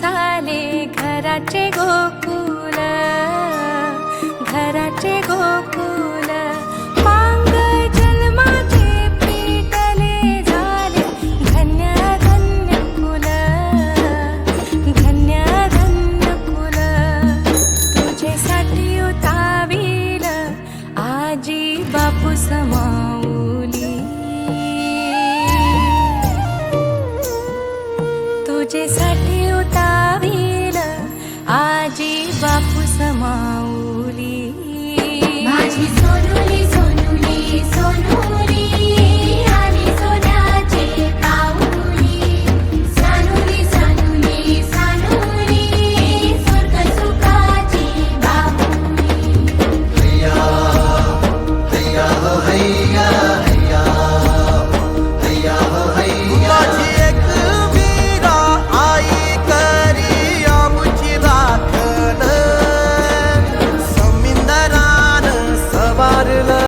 झाले घराचे गोकुल घराचे गोकुल. मांग जन्माचे पीटले झाले धन्य धन्य कुल धन्य कुल तुझ्यासाठी उतावील आजी बापू समाऊली. तुझ्यासाठी बापू समाऊली.